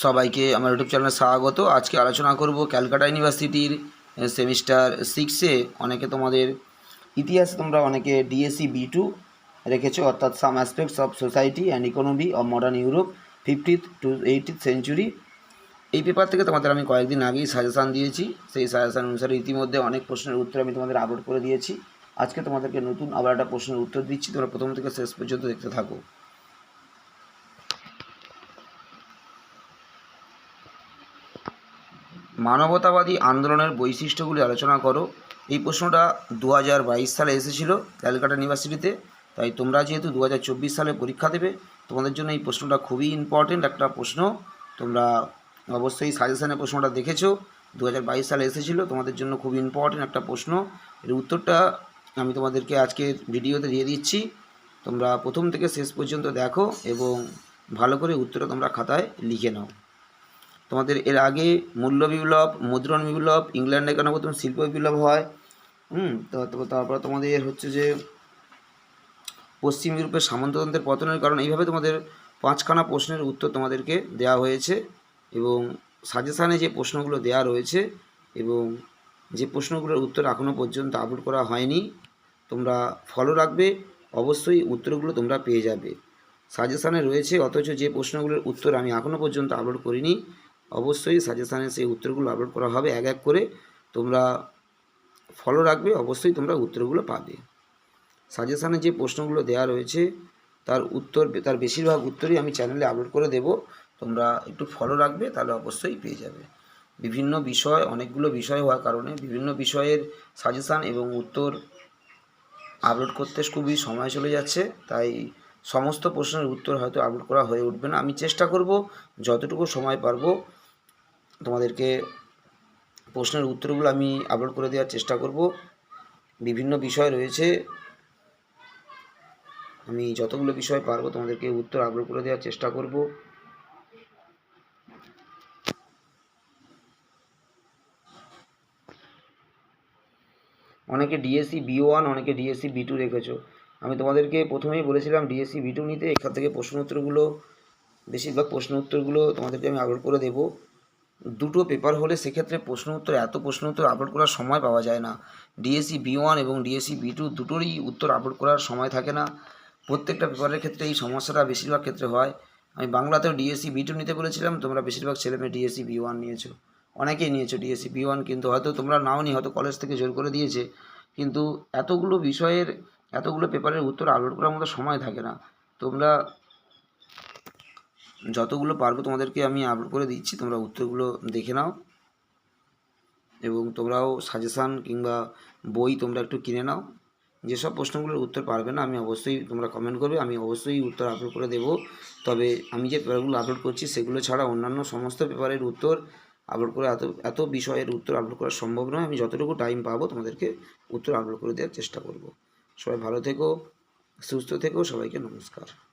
সবাইকে আমার ইউটিউব চ্যানেলে স্বাগত। আজকে আলোচনা করব ক্যালকাটা ইউনিভার্সিটির সেমিস্টার সিক্সে অনেকে তোমাদের ইতিহাসে তোমরা অনেকে ডিএসসি বি টু রেখেছো, অর্থাৎ some aspects of society and economy of modern Europe fifteenth to eightieth century এই পেপার থেকে তোমাদের আমি কয়েকদিন আগেই সাজেশান দিয়েছি। সেই সাজেশান অনুসারে ইতিমধ্যে অনেক প্রশ্নের উত্তর আমি তোমাদের আপলোড করে দিয়েছি। আজকে তোমাদেরকে নতুন আবার একটা প্রশ্নের উত্তর দিচ্ছি। তোমরা প্রথম থেকে শেষ পর্যন্ত দেখতে থাকো। মানবতাবাদী আন্দোলনের বৈশিষ্ট্যগুলি আলোচনা করো। এই প্রশ্নটা দু হাজার বাইশ সালে এসেছিল ক্যালকাটা ইউনিভার্সিটিতে। তাই তোমরা যেহেতু দু হাজার চব্বিশ সালে পরীক্ষা দেবে, তোমাদের জন্য এই প্রশ্নটা খুবই ইম্পর্টেন্ট একটা প্রশ্ন। তোমরা অবশ্যই সাজেশানে প্রশ্নটা দেখেছ। দু হাজার বাইশ সালে এসেছিল, তোমাদের জন্য খুব ইম্পর্টেন্ট একটা প্রশ্ন। এর উত্তরটা আমি তোমাদেরকে আজকে ভিডিওতে দিয়ে দিচ্ছি। তোমরা প্রথম থেকে শেষ পর্যন্ত দেখো এবং ভালো করে উত্তরটা তোমরা খাতায় লিখে নাও। তোমাদের এর আগে মূল্য বিপ্লব, মুদ্রণ বিপ্লব, ইংল্যান্ডে কেন প্রথম শিল্প বিপ্লব হয়। হুম তারপর তোমাদের হচ্ছে যে পশ্চিম ইউরোপের সামন্ততন্ত্রের পতনের কারণ এইভাবে তোমাদের পাঁচখানা প্রশ্নের উত্তর তোমাদেরকে দেওয়া হয়েছে এবং সাজেশানে যে প্রশ্নগুলো দেওয়া রয়েছে এবং যে প্রশ্নগুলোর উত্তর এখনও পর্যন্ত আপলোড করা হয়নি, তোমরা ফলো রাখবে। অবশ্যই উত্তরগুলো তোমরা পেয়ে যাবে। সাজেশানে রয়েছে, অথচ যে প্রশ্নগুলোর উত্তর আমি এখনও পর্যন্ত আপলোড করিনি। অবশ্যই সাজেশানে সেই উত্তরগুলো আপলোড করা হবে এক এক করে। তোমরা ফলো রাখবে, অবশ্যই তোমরা উত্তরগুলো পাবে। সাজেশানে যে প্রশ্নগুলো দেওয়া রয়েছে, তার উত্তর, তার বেশিরভাগ উত্তরই আমি চ্যানেলে আপলোড করে দেব। তোমরা একটু ফলো রাখবে, তাহলে অবশ্যই পেয়ে যাবে। বিভিন্ন বিষয়, অনেকগুলো বিষয় হওয়ার কারণে বিভিন্ন বিষয়ের সাজেশান এবং উত্তর আপলোড করতে খুবই সময় চলে যাচ্ছে। তাই সমস্ত প্রশ্নের উত্তর হয়তো আপলোড করা হয়ে উঠবে না। আমি চেষ্টা করব যতটুকু সময় পারব তোমাদেরকে প্রশ্নের উত্তরগুলো আমি আপলোড করে দেওয়ার চেষ্টা করব। বিভিন্ন বিষয় রয়েছে। আমি যতগুলো বিষয় পারব তোমাদেরকে উত্তর আপলোড করে দেওয়ার চেষ্টা করব। অনেকে ডিএসসি বি ওয়ান অনেকে ডিএসসি বি টু রেখেছো। আমি তোমাদেরকে প্রথমেই বলেছিলাম ডিএসসি বি টু নিতে। এখান থেকে প্রশ্ন উত্তরগুলো বেশিরভাগ প্রশ্ন উত্তরগুলো তোমাদেরকে আমি আপলোড করে দেবো। দুটো পেপার হলে সেক্ষেত্রে প্রশ্ন উত্তর, এত প্রশ্ন উত্তর আপলোড করার সময় পাওয়া যায় না। ডিএসসি বি ওয়ান এবং ডিএসসি বি টু দুটোরই উত্তর আপলোড করার সময় থাকে না। প্রত্যেকটা পেপারের ক্ষেত্রে এই সমস্যাটা বেশিরভাগ ক্ষেত্রে হয়। আমি বাংলাতেও ডিএসসি বি টু নিতে বলেছিলাম, তোমরা বেশিরভাগ ছেলেমেয়ে ডিএসসি বি ওয়ান নিয়েছো। অনেকেই নিয়েছো ডিএসসি বি ওয়ান কিন্তু হয়তো তোমরা নাও নি হয়তো কলেজ থেকে জোর করে দিয়েছে। কিন্তু এতগুলো বিষয়ের, এতগুলো পেপারের উত্তর আপলোড করার মতো সময় থাকে না। তোমরা যতগুলো পারব তোমাদেরকে আমি আপলোড করে দিচ্ছি, তোমরা উত্তরগুলো দেখে নাও। এবং তোমরাও সাজেশান কিংবা বই তোমরা একটু কিনে নাও। যেসব প্রশ্নগুলোর উত্তর পারবে না, আমি অবশ্যই তোমরা কমেন্ট করবে, আমি অবশ্যই উত্তর আপলোড করে দেব। তবে আমি যে পেপারগুলো আপলোড করছি, সেগুলো ছাড়া অন্যান্য সমস্ত পেপারের উত্তর আপলোড করে এত এত বিষয়ের উত্তর আপলোড করা সম্ভব নয়। আমি যতটুকু টাইম পাবো, তোমাদেরকে উত্তর আপলোড করে দেওয়ার চেষ্টা করব। সবাই ভালো থেকো, সুস্থ থেকো, সবাইকে নমস্কার।